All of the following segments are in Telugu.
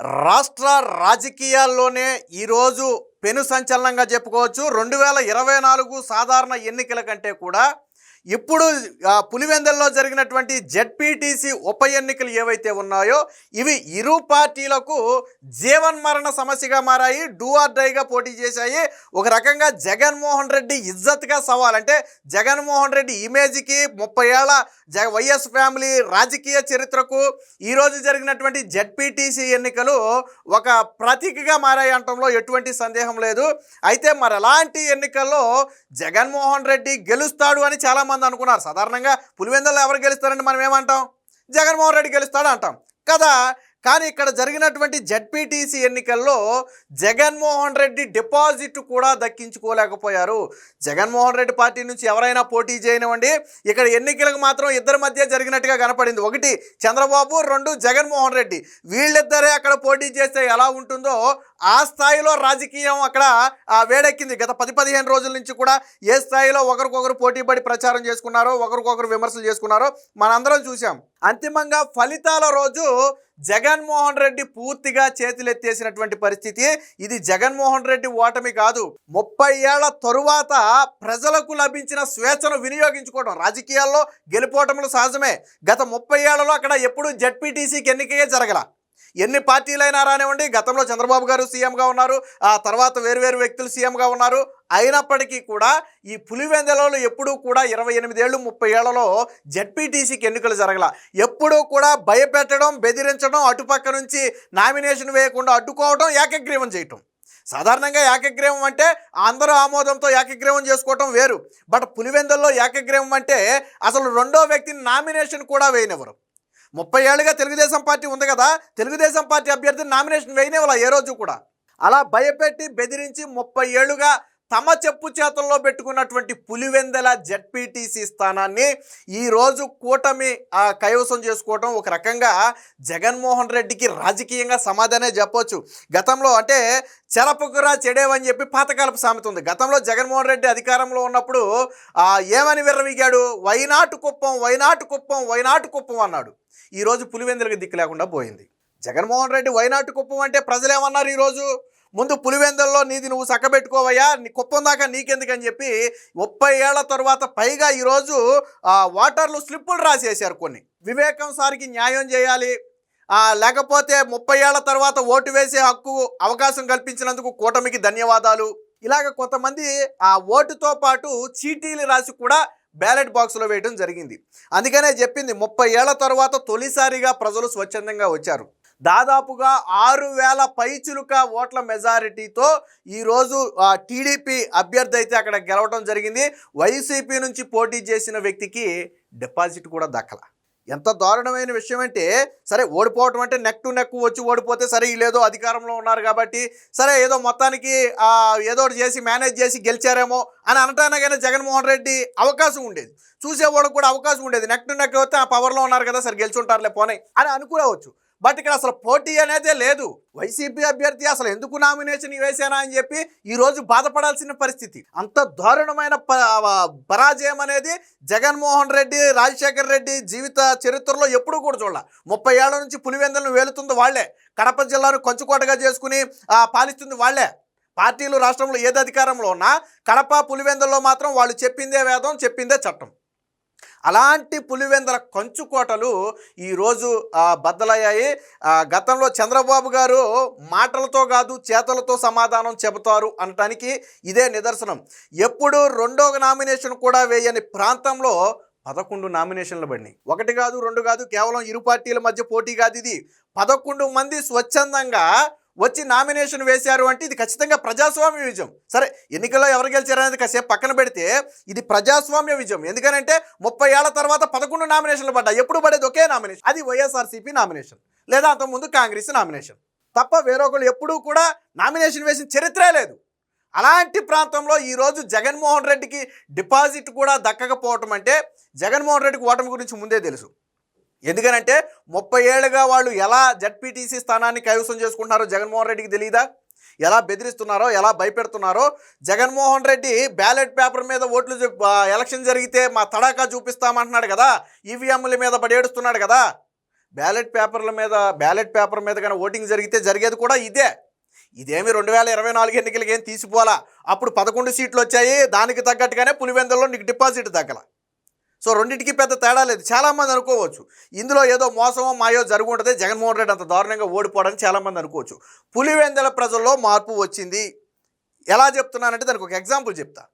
రాష్ట్ర రాజకీయాల్లోనే ఈరోజు పెను సంచలనంగా చెప్పుకోవచ్చు. రెండు వేల ఇరవై నాలుగు సాధారణ ఎన్నికల కంటే కూడా ఇప్పుడు పులివెందల్లో జరిగినటువంటి జెడ్పీటీసీ ఉప ఎన్నికలు ఏవైతే ఉన్నాయో ఇవి ఇరు పార్టీలకు జీవన్మరణ సమస్యగా మారాయి డూఆర్ డైగా పోటీ చేశాయి. ఒక రకంగా జగన్మోహన్ రెడ్డి ఇజ్జత్గా సవాల్. అంటే జగన్మోహన్ రెడ్డి ఇమేజ్కి ముప్పై ఏళ్ళ జగ వైఎస్ ఫ్యామిలీ రాజకీయ చరిత్రకు ఈరోజు జరిగినటువంటి జెడ్పీటీసీ ఎన్నికలు ఒక ప్రతీకగా మారాయి అంటంలో ఎటువంటి సందేహం లేదు. అయితే మరి అలాంటి ఎన్నికల్లో జగన్మోహన్ రెడ్డి గెలుస్తాడు అని చాలామంది అనుకున్నారు. సాధారణంగా పులివెందుల్లో ఎవరు గెలుస్తారని మనం ఏమంటాం? జగన్మోహన్ రెడ్డి గెలుస్తాడు అంటాం కదా కానీ ఇక్కడ జరిగినటువంటి జడ్పీటీసీ ఎన్నికల్లో జగన్మోహన్ రెడ్డి డిపాజిట్ కూడా దక్కించుకోలేకపోయారు. జగన్మోహన్ రెడ్డి పార్టీ నుంచి ఎవరైనా పోటీ చేయనివ్వండి. ఇక్కడ ఎన్నికలకు మాత్రం ఇద్దరి మధ్య జరిగినట్టుగా కనపడింది. ఒకటి చంద్రబాబు రెండు జగన్మోహన్ రెడ్డి. వీళ్ళిద్దరే అక్కడ పోటీ చేస్తే ఎలా ఉంటుందో ఆ స్థాయిలో రాజకీయం అక్కడ వేడెక్కింది. గత పది పదిహేను రోజుల నుంచి కూడా ఏ స్థాయిలో ఒకరికొకరు పోటీ పడి ప్రచారం చేసుకున్నారో ఒకరికొకరు విమర్శలు చేసుకున్నారో మనందరం చూసాం అంతిమంగా ఫలితాల రోజు జగన్మోహన్ రెడ్డి పూర్తిగా చేతులెత్తేసినటువంటి పరిస్థితి. ఇది జగన్మోహన్ రెడ్డి ఓటమి కాదు. ముప్పై ఏళ్ళ తరువాత ప్రజలకు లభించిన స్వేచ్ఛను వినియోగించుకోవడం రాజకీయాల్లో గెలుపోవటములు సహజమే. గత ముప్పై ఏళ్ళలో అక్కడ ఎప్పుడూ జడ్పీటీసీకి ఎన్నికయే జరగల. ఎన్ని పార్టీలైనా రానివ్వండి. గతంలో చంద్రబాబు గారు సీఎంగా ఉన్నారు. ఆ తర్వాత వేరువేరు వ్యక్తులు సీఎంగా ఉన్నారు. అయినప్పటికీ కూడా ఈ పులివెందలలో ఎప్పుడూ కూడా ఇరవై ఎనిమిదేళ్ళు ముప్పై ఏళ్ళలో జడ్పీటీసీకి ఎన్నికలు జరగల. ఎప్పుడూ కూడా భయపెట్టడం బెదిరించడం అటుపక్క నుంచి నామినేషన్ వేయకుండా అడ్డుకోవడం ఏకగ్రీవం చేయటం. సాధారణంగా ఏకగ్రీవం అంటే అందరూ ఆమోదంతో ఏకగ్రీవం చేసుకోవటం వేరు. బట్ పులివెందుల్లో ఏకగ్రీవం అంటే అసలు రెండో వ్యక్తిని నామినేషన్ కూడా వేయనివ్వరు. ముప్పై ఏళ్ళుగా తెలుగుదేశం పార్టీ ఉంది కదా తెలుగుదేశం పార్టీ అభ్యర్థి నామినేషన్ వేయనివ్వాల ఏ రోజు కూడా. అలా భయపెట్టి బెదిరించి ముప్పై ఏళ్ళుగా తమ చెప్పు చేతుల్లో పెట్టుకున్నటువంటి పులివెందల జడ్పీటీసీ స్థానాన్ని ఈరోజు కూటమి ఆ, కైవసం చేసుకోవటం ఒక రకంగా జగన్మోహన్ రెడ్డికి రాజకీయంగా సమాధానే చెప్పొచ్చు. గతంలో అంటే చెరపుకురా చెడేవని చెప్పి పాతకాలపు సామెత ఉంది. గతంలో జగన్మోహన్ రెడ్డి అధికారంలో ఉన్నప్పుడు ఏమని విర్రవీగాడు? వైనాటు కుప్పం వైనాటు కుప్పం వైనాటు కుప్పం అన్నాడు. ఈరోజు పులివెందులకు దిక్కు లేకుండా పోయింది. జగన్మోహన్ రెడ్డి వైనాటు కుప్పం అంటే ప్రజలేమన్నారు ఈరోజు ముందు పులివెందుల్లో నీది నువ్వు చక్కబెట్టుకోవయ్యా నీ కుప్పం దాకా నీకెందుకని చెప్పి ముప్పై ఏళ్ళ తర్వాత పైగా ఈరోజు వాటర్లు స్లిప్పులు రాసేసారు కొన్ని. వివేకం సారికి న్యాయం చేయాలి. లేకపోతే ముప్పై ఏళ్ళ తర్వాత ఓటు వేసే హక్కు అవకాశం కల్పించినందుకు కూటమికి ధన్యవాదాలు. ఇలాగ కొంతమంది ఆ ఓటుతో పాటు చీటీలు రాసి కూడా బ్యాలెట్ బాక్స్లో వేయడం జరిగింది. అందుకనే చెప్పింది ముప్పై ఏళ్ళ తర్వాత తొలిసారిగా ప్రజలు స్వచ్ఛందంగా వచ్చారు. దాదాపుగా ఆరు వేల పైచులుక ఓట్ల మెజారిటీతో ఈరోజు టీడీపీ అభ్యర్థి అయితే అక్కడ గెలవడం జరిగింది. వైసీపీ నుంచి పోటీ చేసిన వ్యక్తికి డిపాజిట్ కూడా దక్కల. ఎంత దారుణమైన విషయం అంటే సరే ఓడిపోవటం అంటే నెక్ టు నెక్ వచ్చి ఓడిపోతే సరే వీళ్ళేదో అధికారంలో ఉన్నారు కాబట్టి సరే ఏదో మొత్తానికి ఏదో ఒకటి చేసి మేనేజ్ చేసి గెలిచారేమో అని అనటానికైనా జగన్మోహన్ రెడ్డి అవకాశం ఉండేది. చూసేవాళ్ళకి కూడా అవకాశం ఉండేది. నెక్ టు నెక్ వస్తే ఆ పవర్లో ఉన్నారు కదా సరే గెలిచుంటారులే పోనీ అని అనుకోవచ్చు బట్ ఇక్కడ అసలు పోటీ అనేదే లేదు. వైసీపీ అభ్యర్థి అసలు ఎందుకు నామినేషన్ వేసానా అని చెప్పి ఈ రోజు బాధపడాల్సిన పరిస్థితి. అంత దారుణమైన ప- పరాజయం అనేది జగన్మోహన్ రెడ్డి రాజశేఖర్ రెడ్డి జీవిత చరిత్రలో ఎప్పుడూ కూడా చూడాల. ముప్పై ఏళ్ళ నుంచి పులివెందులను వేలుతుంది వాళ్ళే కడప జిల్లాను కంచుకోటగా చేసుకుని పాలిస్తుంది వాళ్ళే పార్టీలు రాష్ట్రంలో ఏది అధికారంలో ఉన్నా కడప పులివెందుల్లో మాత్రం వాళ్ళు చెప్పిందే వేదం చెప్పిందే చట్టం. అలాంటి పులివెందల కంచుకోటలు ఈరోజు బద్దలయ్యాయి. గతంలో చంద్రబాబు గారు మాటలతో కాదు చేతలతో సమాధానం చెబుతారు అనటానికి ఇదే నిదర్శనం. ఎప్పుడు రెండో నామినేషన్ కూడా వేయని ప్రాంతంలో పదకొండు నామినేషన్లు పడినాయి. ఒకటి కాదు రెండు కాదు కేవలం ఇరు పార్టీల మధ్య పోటీ కాదు ఇది. పదకొండు మంది స్వచ్ఛందంగా వచ్చి నామినేషన్ వేశారు అంటే ఇది ఖచ్చితంగా ప్రజాస్వామ్య విజయం. సరే ఎన్నికల్లో ఎవరు గెలిచారనేది కాసేపు పక్కన పెడితే ఇది ప్రజాస్వామ్య విజయం. ఎందుకనంటే ముప్పై ఏళ్ళ తర్వాత పదకొండు నామినేషన్లు పడ్డాయి. ఎప్పుడు పడేది ఒకే నామినేషన్? అది వైఎస్ఆర్సీపీ నామినేషన్. లేదా అంతకుముందు కాంగ్రెస్ నామినేషన్. తప్ప వేరొకరు ఎప్పుడూ కూడా నామినేషన్ వేసిన చరిత్రే లేదు. అలాంటి ప్రాంతంలో ఈరోజు జగన్మోహన్ రెడ్డికి డిపాజిట్ కూడా దక్కకపోవటం అంటే జగన్మోహన్ రెడ్డికి ఓటమి గురించి ముందే తెలుసు. ఎందుకనంటే ముప్పై ఏళ్ళుగా వాళ్ళు ఎలా జడ్పీటీసీ స్థానాన్ని కైవసం చేసుకుంటున్నారో జగన్మోహన్ రెడ్డికి తెలియదా ఎలా బెదిరిస్తున్నారో ఎలా భయపెడుతున్నారో? జగన్మోహన్ రెడ్డి బ్యాలెట్ పేపర్ మీద ఓట్లు ఎలక్షన్ జరిగితే మా తడాకా చూపిస్తామంటున్నాడు కదా? ఈవీఎంల మీద పడి ఏడుస్తున్నాడు కదా? బ్యాలెట్ పేపర్ల మీద బ్యాలెట్ పేపర్ మీద కానీ ఓటింగ్ జరిగితే జరిగేది కూడా ఇదే. ఇదేమి రెండు వేల ఇరవై నాలుగు ఎన్నికలకి ఏం తీసిపోవాలా? అప్పుడు పదకొండు సీట్లు వచ్చాయి దానికి తగ్గట్టుగానే పులివెందుల్లో నీకు డిపాజిట్ తగ్గల. సో రెండింటికి పెద్ద తేడా లేదు. చాలామంది అనుకోవచ్చు ఇందులో ఏదో మోసమో మాయో జరుగు ఉంటుంది జగన్మోహన్ రెడ్డి అంత దారుణంగా ఓడిపోవడానికి చాలామంది అనుకోవచ్చు. పులివెందల ప్రజల్లో మార్పు వచ్చింది. ఎలా చెప్తున్నానంటే దానికి ఒక ఎగ్జాంపుల్ చెప్తా.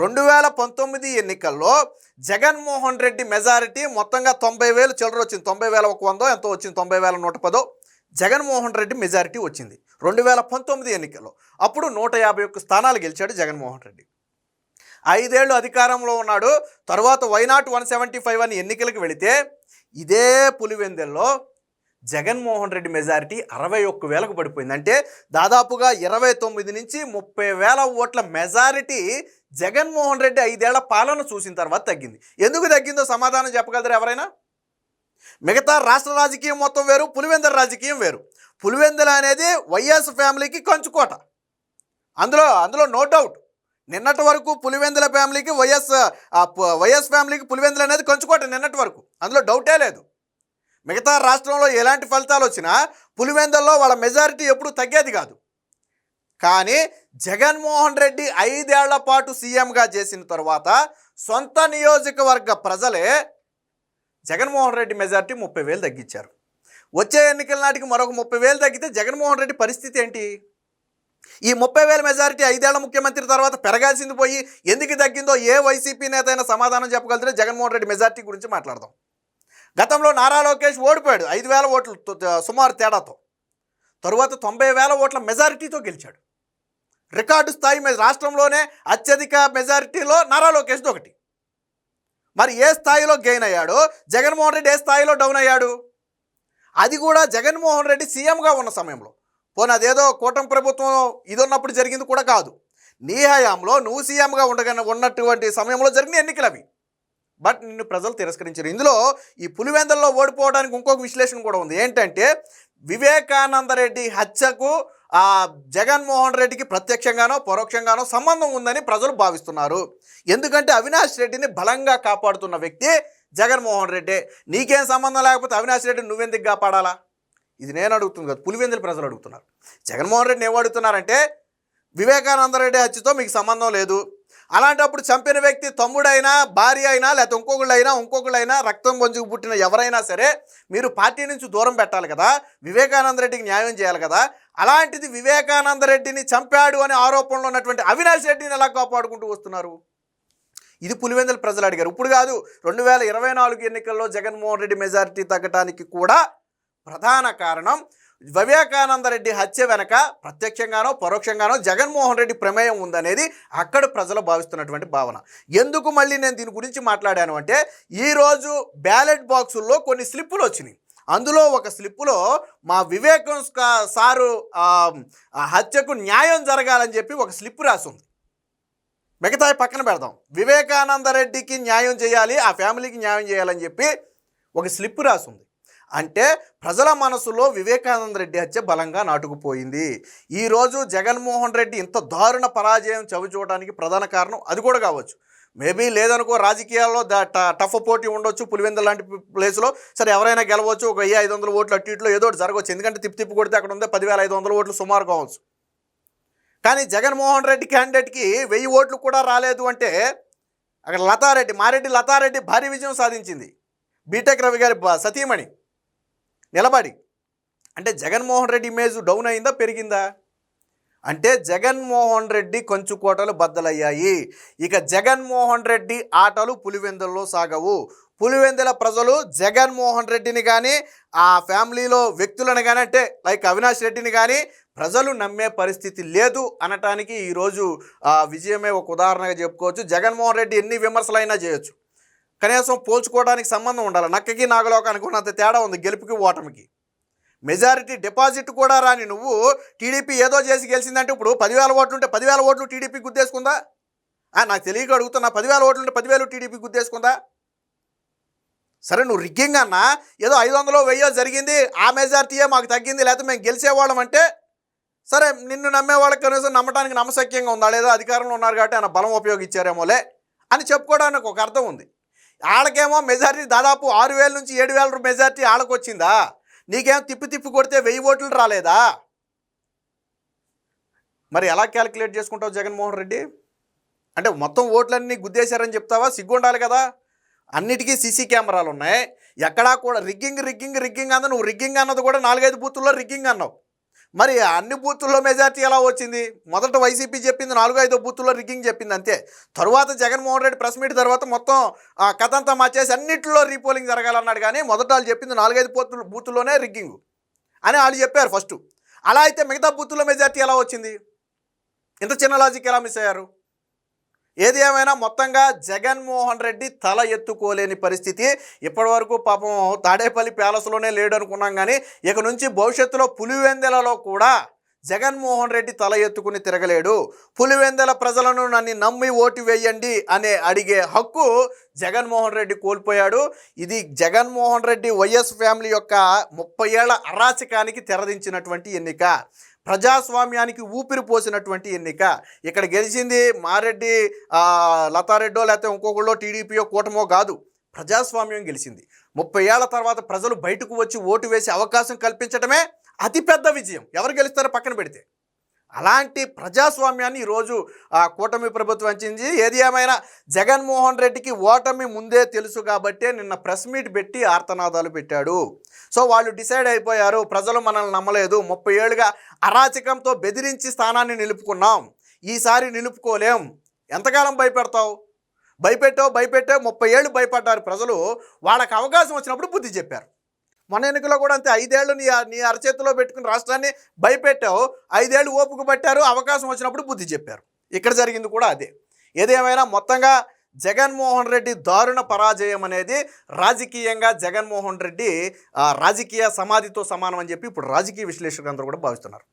రెండు వేల పంతొమ్మిది ఎన్నికల్లో జగన్మోహన్ రెడ్డి మెజారిటీ మొత్తంగా తొంభై వేలు చిల్లర వచ్చింది. తొంభై వేల ఒక వందో ఎంతో వచ్చింది. తొంభై వేల నూట పదో జగన్మోహన్ రెడ్డి మెజారిటీ వచ్చింది. రెండు వేల పంతొమ్మిది ఎన్నికల్లో అప్పుడు నూట యాభై ఒక్క స్థానాలు గెలిచాడు జగన్మోహన్ రెడ్డి. ఐదేళ్ళు అధికారంలో ఉన్నాడు. తర్వాత వైనాట్ వన్ సెవెంటీ ఫైవ్ అని ఎన్నికలకు వెళితే ఇదే పులివెందెల్లో జగన్మోహన్ రెడ్డి మెజారిటీ అరవై ఒక్క వేలకు పడిపోయింది. అంటే దాదాపుగా ఇరవై తొమ్మిది నుంచి ముప్పై వేల ఓట్ల మెజారిటీ జగన్మోహన్ రెడ్డి ఐదేళ్ళ పాలన చూసిన తర్వాత తగ్గింది. ఎందుకు తగ్గిందో సమాధానం చెప్పగలరు ఎవరైనా? మిగతా రాష్ట్ర రాజకీయం మొత్తం వేరు పులివెందల రాజకీయం వేరు. పులివెందల అనేది వైఎస్ ఫ్యామిలీకి కంచుకోట. అందులో అందులో నో డౌట్ నిన్నటి వరకు పులివెందుల ఫ్యామిలీకి వైఎస్ వైఎస్ ఫ్యామిలీకి పులివెందులు అనేది కంచుకోట నిన్నటి వరకు. అందులో డౌటే లేదు. మిగతా రాష్ట్రంలో ఎలాంటి ఫలితాలు వచ్చినా పులివెందుల్లో వాళ్ళ మెజారిటీ ఎప్పుడు తగ్గేది కాదు. కానీ జగన్మోహన్ రెడ్డి ఐదేళ్ళ పాటు సీఎంగా చేసిన తర్వాత సొంత నియోజకవర్గ ప్రజలే జగన్మోహన్ రెడ్డి మెజారిటీ ముప్పై వేలు తగ్గించారు. వచ్చే ఎన్నికల నాటికి మరొక ముప్పై వేలు తగ్గితే జగన్మోహన్ రెడ్డి పరిస్థితి ఏంటి? ఈ ముప్పై వేల మెజారిటీ ఐదేళ్ళ ముఖ్యమంత్రి తర్వాత పెరగాల్సింది పోయి ఎందుకు తగ్గిందో ఏ వైసీపీ నేత అయినా సమాధానం చెప్పగలుగుతారో జగన్మోహన్ రెడ్డి మెజారిటీ గురించి మాట్లాడదాం. గతంలో నారా లోకేష్ ఓడిపోయాడు ఐదు వేల ఓట్లు సుమారు తేడాతో. తరువాత తొంభై వేల ఓట్ల మెజారిటీతో గెలిచాడు. రికార్డు స్థాయి రాష్ట్రంలోనే అత్యధిక మెజారిటీలో నారా లోకేష్ది ఒకటి. మరి ఏ స్థాయిలో గెయిన్ అయ్యాడో? జగన్మోహన్ రెడ్డి ఏ స్థాయిలో డౌన్ అయ్యాడు? అది కూడా జగన్మోహన్ రెడ్డి సీఎంగా ఉన్న సమయంలో. పోనీ అదేదో కూటమి ప్రభుత్వం ఇది ఉన్నప్పుడు జరిగింది కూడా కాదు. నీ హయాంలో నువ్వు సీఎంగా ఉండగా ఉన్నటువంటి సమయంలో జరిగిన ఎన్నికలు అవి. బట్ నిన్ను ప్రజలు తిరస్కరించారు. ఇందులో ఈ పులివెందల్లో ఓడిపోవడానికి ఇంకొక విశ్లేషణ కూడా ఉంది. ఏంటంటే వివేకానంద రెడ్డి హత్యకు ఆ జగన్మోహన్ రెడ్డికి ప్రత్యక్షంగానో పరోక్షంగానో సంబంధం ఉందని ప్రజలు భావిస్తున్నారు. ఎందుకంటే అవినాష్ రెడ్డిని బలంగా కాపాడుతున్న వ్యక్తి జగన్మోహన్ రెడ్డి. నీకేం సంబంధం లేకపోతే అవినాష్ రెడ్డి నువ్వెందుకు కాపాడాలా? ఇది నేను అడుగుతుంది కదా పులివెందుల ప్రజలు అడుగుతున్నారు. జగన్మోహన్ రెడ్డిని ఏమడుగుతున్నారంటే అడుగుతున్నారంటే వివేకానంద రెడ్డి హత్యతో మీకు సంబంధం లేదు. అలాంటప్పుడు చంపిన వ్యక్తి తమ్ముడైనా భార్య అయినా లేకపోతే ఇంకొకళ్ళైనా ఇంకొకళ్ళైనా రక్తం పొంచుకు పుట్టిన ఎవరైనా సరే మీరు పార్టీ నుంచి దూరం పెట్టాలి కదా వివేకానంద రెడ్డికి న్యాయం చేయాలి కదా అలాంటిది వివేకానంద రెడ్డిని చంపాడు అనే ఆరోపణలో ఉన్నటువంటి అవినాష్ రెడ్డిని ఎలా కాపాడుకుంటూ వస్తున్నారు? ఇది పులివెందుల ప్రజలు అడిగారు. ఇప్పుడు కాదు రెండు వేల ఇరవై నాలుగు ఎన్నికల్లో జగన్మోహన్ రెడ్డి మెజారిటీ తగ్గటానికి కూడా ప్రధాన కారణం వివేకానంద రెడ్డి హత్య వెనక ప్రత్యక్షంగానో పరోక్షంగానో జగన్మోహన్ రెడ్డి ప్రమేయం ఉందనేది అక్కడ ప్రజలు భావిస్తున్నటువంటి భావన. ఎందుకు మళ్ళీ నేను దీని గురించి మాట్లాడాను అంటే ఈరోజు బ్యాలెట్ బాక్సుల్లో కొన్ని స్లిప్పులు వచ్చినాయి. అందులో ఒక స్లిప్పులో మా వివేకం సారు ఆ, హత్యకు న్యాయం జరగాలని చెప్పి ఒక స్లిప్ రాసింది. మిగతా పక్కన పెడదాం. వివేకానంద రెడ్డికి న్యాయం చేయాలి ఆ ఫ్యామిలీకి న్యాయం చేయాలని చెప్పి ఒక స్లిప్ రాసింది. అంటే ప్రజల మనసులో వివేకానంద రెడ్డి హత్య బలంగా నాటుకుపోయింది. ఈరోజు జగన్మోహన్ రెడ్డి ఇంత దారుణ పరాజయం చవిచూడడానికి ప్రధాన కారణం అది కూడా కావచ్చు. మేబీ లేదనుకో రాజకీయాల్లో ద ట- టఫ్ పోటీ ఉండొచ్చు పులివెందు లాంటి ప్లేస్లో సరే ఎవరైనా గెలవచ్చు ఒక వెయ్యి ఐదు వందల ఓట్లు అటు ఇట్లో ఏదో ఒకటి జరగవచ్చు. ఎందుకంటే తిప్పి తిప్పి కొడితే అక్కడ ఉందే పదివేల ఐదు వందల ఓట్లు సుమారు కావచ్చు. కానీ జగన్మోహన్ రెడ్డి క్యాండిడేట్కి వెయ్యి ఓట్లు కూడా రాలేదు అంటే అక్కడ లతారెడ్డి మారెడ్డి లతారెడ్డి భారీ విజయం సాధించింది. బీటెక్ రవి గారి బ- సతీమణి. నిలబడి. అంటే జగన్మోహన్ రెడ్డి ఇమేజ్ డౌన్ అయిందా పెరిగిందా? అంటే జగన్మోహన్ రెడ్డి కంచుకోటలు బద్దలయ్యాయి. ఇక జగన్మోహన్ రెడ్డి ఆటలు పులివెందుల్లో సాగవు. పులివెందుల ప్రజలు జగన్మోహన్ రెడ్డిని కానీ ఆ ఫ్యామిలీలో వ్యక్తులను కానీ అంటే లైక్ అవినాష్ రెడ్డిని కానీ ప్రజలు నమ్మే పరిస్థితి లేదు అనటానికి ఈరోజు ఆ విజయమే ఒక ఉదాహరణగా చెప్పుకోవచ్చు. జగన్మోహన్ రెడ్డి ఎన్ని విమర్శలైనా చేయొచ్చు. కనీసం పోల్చుకోవడానికి సంబంధం ఉండాలి. నక్కకి నాగలోకానికి ఉన్నంత తేడా ఉంది గెలుపుకి ఓటమికి. మెజారిటీ డిపాజిట్ కూడా రాని నువ్వు టీడీపీ ఏదో చేసి గెలిచిందంటే ఇప్పుడు పదివేల ఓట్లు ఉంటే పదివేల ఓట్లు టీడీపీ గుద్దేసుకుందా? ఆ, నాకు తెలియక అడుగుతున్నా పదివేల ఓట్లు ఉంటే పదివేలు టీడీపీ గుద్దేసుకుందా? సరే నువ్వు రిగ్గింగ్ అన్నా ఏదో ఐదు వందలో వెయ్యో జరిగింది ఆ మెజారిటీయే మాకు తగ్గింది లేకపోతే మేము గెలిచేవాళ్ళం అంటే సరే నిన్ను నమ్మేవాళ్ళకి కనీసం నమ్మటానికి నమ్మశక్యంగా ఉందా? లేదా అధికారంలో ఉన్నారు కాబట్టి ఆయన బలం ఉపయోగించారేమోలే అని చెప్పుకోవడానికి ఒక అర్థం ఉంది. వాళ్ళకేమో మెజారిటీ దాదాపు ఆరు వేల నుంచి ఏడు వేల మెజారిటీ వాళ్ళకు వచ్చిందా నీకేం తిప్పి తిప్పి కొడితే వెయ్యి ఓట్లు రాలేదా? మరి ఎలా క్యాలిక్యులేట్ చేసుకుంటావు జగన్మోహన్ రెడ్డి? అంటే మొత్తం ఓట్లన్నీ గుద్దేశారని చెప్తావా? సిగ్గుండాలి కదా. అన్నిటికీ సీసీ కెమెరాలు ఉన్నాయి ఎక్కడా కూడా రిగ్గింగ్ రిగ్గింగ్ రిగ్గింగ్ అంద నువ్వు రిగ్గింగ్ అన్నది కూడా నాలుగైదు బూతుల్లో రిగ్గింగ్ అన్నావు. మరి అన్ని బూతుల్లో మెజార్టీ ఎలా వచ్చింది? మొదట వైసీపీ చెప్పింది నాలుగు ఐదు బూతుల్లో రిగ్గింగ్ చెప్పింది అంతే. తరువాత జగన్మోహన్ రెడ్డి ప్రెస్ మీట్ తర్వాత మొత్తం ఆ కథ అంతా మార్చేసి అన్నింటిలో రీపోలింగ్ జరగాలన్నాడు కానీ మొదట వాళ్ళు చెప్పింది నాలుగైదు బూతులు బూతుల్లోనే రిగ్గింగ్ అని వాళ్ళు చెప్పారు ఫస్ట్. అలా అయితే మిగతా బూతుల్లో మెజార్టీ ఎలా వచ్చింది? ఇంత చిన్న లాజిక్ ఎలా మిస్ అయ్యారు? ఏది ఏమైనా మొత్తంగా జగన్మోహన్ రెడ్డి తల ఎత్తుకోలేని పరిస్థితి. ఇప్పటివరకు పాపం తాడేపల్లి ప్యాలెస్లోనే లేడు అనుకున్నాం కానీ ఇక నుంచి భవిష్యత్తులో పులివెందెలలో కూడా జగన్మోహన్ రెడ్డి తల ఎత్తుకుని తిరగలేడు. పులివెందెల ప్రజలను నన్ను నమ్మి ఓటు వేయండి అనే అడిగే హక్కు జగన్మోహన్ రెడ్డి కోల్పోయాడు. ఇది జగన్మోహన్ రెడ్డి వైఎస్ ఫ్యామిలీ యొక్క ముప్పై ఏళ్ళ అరాచకానికి తెరదించినటువంటి ఎన్నిక. ప్రజాస్వామ్యానికి ఊపిరి పోసినటువంటి ఎన్నిక. ఇక్కడ గెలిచింది మారెడ్డి లతారెడ్డో లేకపోతే ఇంకొకళ్ళో టీడీపీయో కూటమో కాదు. ప్రజాస్వామ్యం గెలిచింది. ముప్పై ఏళ్ళ తర్వాత ప్రజలు బయటకు వచ్చి ఓటు వేసే అవకాశం కల్పించడమే అతిపెద్ద విజయం. ఎవరు గెలుస్తారో పక్కన పెడితే. అలాంటి ప్రజాస్వామ్యాన్ని ఈరోజు ఆ కూటమి ప్రభుత్వం అంచింది ఏది ఏమైనా జగన్మోహన్ రెడ్డికి ఓటమి ముందే తెలుసు కాబట్టే నిన్న ప్రెస్ మీట్ పెట్టి ఆర్తనాదాలు పెట్టాడు. సో వాళ్ళు డిసైడ్ అయిపోయారు. ప్రజలు మనల్ని నమ్మలేదు. ముప్పై ఏళ్ళుగా అరాచకంతో బెదిరించి స్థానాన్ని నిలుపుకున్నాం. ఈసారి నిలుపుకోలేం. ఎంతకాలం భయపెడతావు? భయపెట్టావు భయపెట్టావు ముప్పై ఏళ్ళు భయపడ్డారు ప్రజలు. వాళ్ళకి అవకాశం వచ్చినప్పుడు బుద్ధి చెప్పారు. మన ఎన్నికలో కూడా అంతే. ఐదేళ్ళు నీ నీ అరచేతిలో పెట్టుకుని రాష్ట్రాన్ని భయపెట్టావు. ఐదేళ్ళు ఓపుకు పట్టారు. అవకాశం వచ్చినప్పుడు బుద్ధి చెప్పారు. ఇక్కడ జరిగింది కూడా అదే. ఏదేమైనా మొత్తంగా జగన్మోహన్ రెడ్డి దారుణ పరాజయం అనేది రాజకీయంగా జగన్మోహన్ రెడ్డి రాజకీయ సమాధితో సమానం అని చెప్పి ఇప్పుడు రాజకీయ విశ్లేషకులు అందరూ కూడా భావిస్తున్నారు.